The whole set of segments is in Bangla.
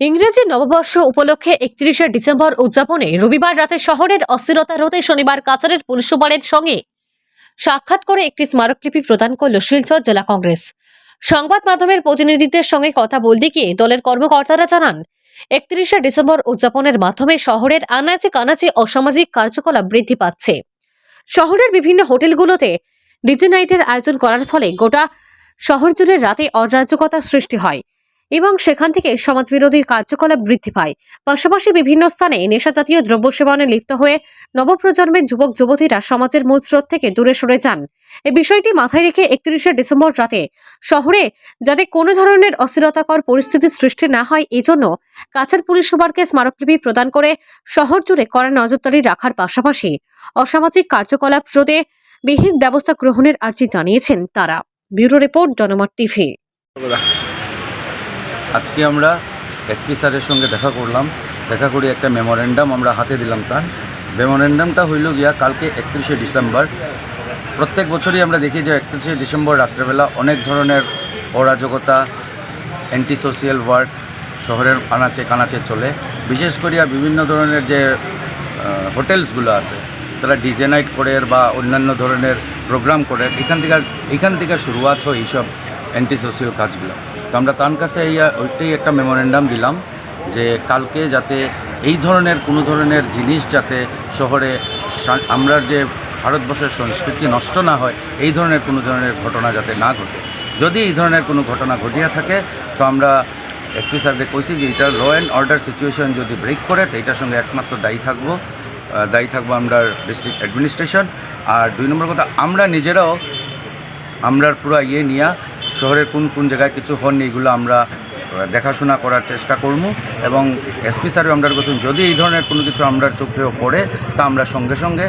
ইংরেজি নববর্ষ উপলক্ষে একত্রিশে ডিসেম্বর উদযাপনে রবিবার রাতে শহরের অস্থিরতা রোধে শনিবার কাচারের পুলিশ সুপারের সঙ্গে সাক্ষাৎ করে একটি স্মারকলিপি প্রদান করল শিলচর জেলা কংগ্রেস। সংবাদ মাধ্যমের প্রতিনিধিদের সঙ্গে কথা বলতে গিয়ে দলের কর্মকর্তারা জানান, একত্রিশে ডিসেম্বর উদযাপনের মাধ্যমে শহরের আনাচে কানাচে অসামাজিক কার্যকলাপ বৃদ্ধি পাচ্ছে। শহরের বিভিন্ন হোটেলগুলোতে ডিজে নাইটের আয়োজন করার ফলে গোটা শহর জুড়ে রাতে অরাজকতা সৃষ্টি হয়। এবং সেখান থেকে সমাজবিরোধী কার্যকলাপ বৃদ্ধি পায়। পাশাপাশি বিভিন্ন স্থানে নেশাজাতীয় দ্রব্য সেবনে লিপ্ত হয়ে নবপ্রজন্মের যুবক, যুবতীরা সমাজের মূল স্রোত থেকে দূরে সরে যান। এই বিষয়টি মাথায় রেখে একত্রিশে ডিসেম্বর রাতে শহরে যাতে কোনো ধরনের অস্থিরতাকর পরিস্থিতির সৃষ্টি না হয়, এজন্য কাছাড় পুলিশ সুপারকে স্মারকলিপি প্রদান করে শহর জুড়ে কড়া নজরদারি রাখার পাশাপাশি অসামাজিক কার্যকলাপ রোধে বিহিত ব্যবস্থা গ্রহণের আর্জি জানিয়েছেন তারা। Bureau report, Janamat TV. আজকে আমরা এসপি স্যারের সঙ্গে দেখা করলাম। দেখা করে একটা মেমোরেন্ডাম আমরা হাতে দিলাম তার। মেমোরেন্ডামটা হইল গিয়া কালকে একত্রিশে ডিসেম্বর। প্রত্যেক বছরই আমরা দেখি যে একত্রিশে ডিসেম্বর রাত্রেবেলা অনেক ধরনের অরাজকতা অ্যান্টি সোশিয়াল ওয়ার্ক শহরের আনাচে কানাচে চলে। বিশেষ করিয়া বিভিন্ন ধরনের যে হোটেলসগুলো আছে, তারা ডিজে নাইট করে বা অন্যান্য ধরনের প্রোগ্রাম করে। এখান থেকে এখান থেকে শুরুয়াত হয় এইসব অ্যান্টি সোশিয়াল কাজগুলো। তো আমরা তার কাছে এই, ওইটাই একটা মেমোরেন্ডাম দিলাম যে কালকে যাতে এই ধরনের, কোনো ধরনের জিনিস যাতে শহরে আমরা যে ভারতবর্ষের সংস্কৃতি নষ্ট না হয়, এই ধরনের, কোনো ধরনের ঘটনা যাতে না ঘটে। যদি এই ধরনের কোনো ঘটনা ঘটিয়া থাকে, তো আমরা এসপি স্যারকে কইছি যে এটা ল অ্যান্ড অর্ডার সিচুয়েশন যদি ব্রেক করে, তো এটার সঙ্গে একমাত্র দায়ী থাকব। দায়ী থাকব আমরা ডিস্ট্রিক্ট অ্যাডমিনিস্ট্রেশন আর দুই নম্বর কথা, আমরা নিজেরাও আমরা পুরো ইয়ে নিয়ে শহরের কোন কোন জায়গায় কিছু হননি এগুলো আমরা দেখাশোনা করার চেষ্টা করব এবং এসপি স্যারও আমরা বলছেন যদি এই ধরনের কোনো কিছু আমরা চোখেও পড়ে তা আমরা সঙ্গে সঙ্গে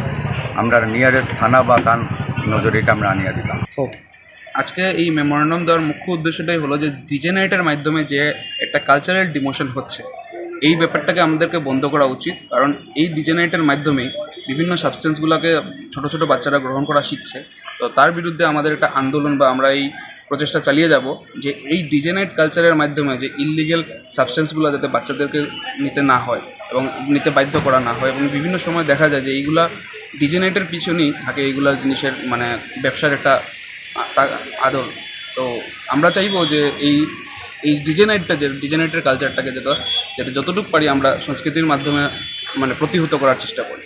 আমরা নিয়ারেস্ট থানা বা তার নজরে এটা আমরা আনিয়ে দিতাম আজকে এই মেমোরেন্ডাম দেওয়ার মুখ্য উদ্দেশ্যটাই হলো যে ডিজে নাইটের মাধ্যমে যে একটা কালচারাল ডিমোশন হচ্ছে এই ব্যাপারটাকে আমাদেরকে বন্ধ করা উচিত। কারণ এই ডিজে নাইটের মাধ্যমে বিভিন্ন সাবস্টেন্সগুলোকে ছোট ছোট বাচ্চারা গ্রহণ করা শিখছে। তো তার বিরুদ্ধে আমাদের একটা আন্দোলন বা আমরা এই প্রচেষ্টা চালিয়ে যাব যে এই ডিজেনাইট কালচারের মাধ্যমে যে ইললিগেল সাবস্টেন্সগুলো যাতে বাচ্চাদেরকে নিতে না হয় এবং নিতে বাধ্য করা না হয় এবং বিভিন্ন সময় দেখা যায় যে এইগুলা ডিজেনাইটের পিছনেই থাকে এইগুলা জিনিসের মানে ব্যবসার একটা আদল। তো আমরা চাইব যে এই এই ডিজেনাইটটা যে, ডিজেনাইটের কালচারটাকে যাতে যাতে যতটুকু পারি আমরা সংস্কৃতির মাধ্যমে মানে প্রতিহত করার চেষ্টা করি।